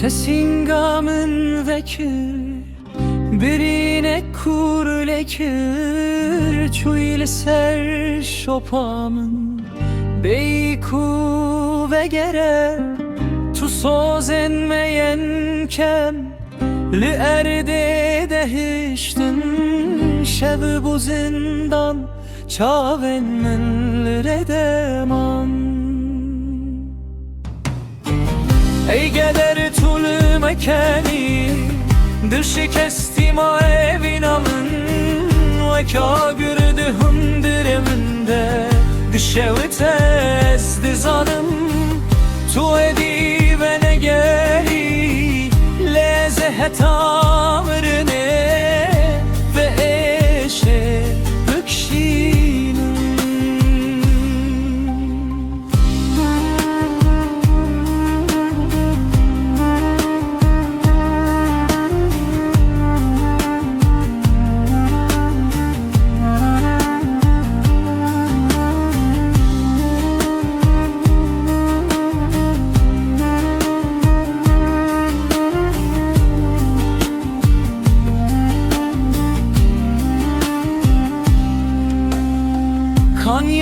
Tesingamın vekir Birine kur lekir Çuyle ser şopamın Beyku ve gere. Tu sozenmeyen kem Li erde dehiştin Şev bu zindan Çaven min redeman tulü mekani Dil şikesti ma evinamın Ve kagürdü hındır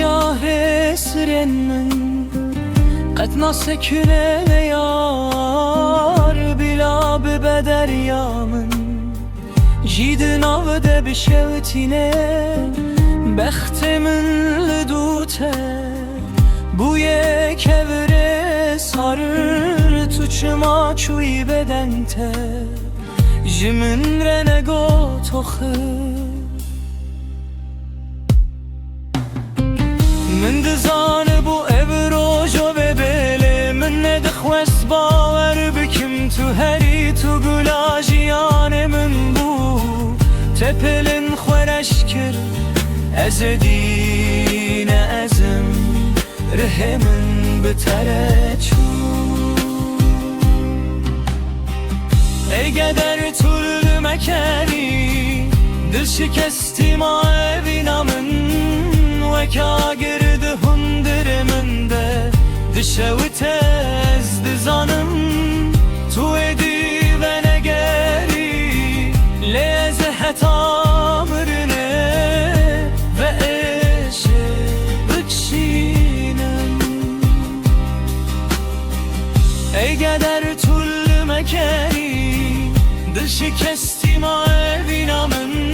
Kan yahre sirenin قد نسكن yar Bila be deryamın جيد نavde بشوتine Behtimin lidute Bu yek evre sarır Tuçma çuy bedente Jimin renego toxır es baver bikim tüheri tu gulajiyanemin bu. Tepelin xwereşkir ez edine ezim. Rehemin bitere çu. Egeder türlü mekeri Dil şikestima evinamın Ey geder türlü mekeri Dil şikesti ma evinamın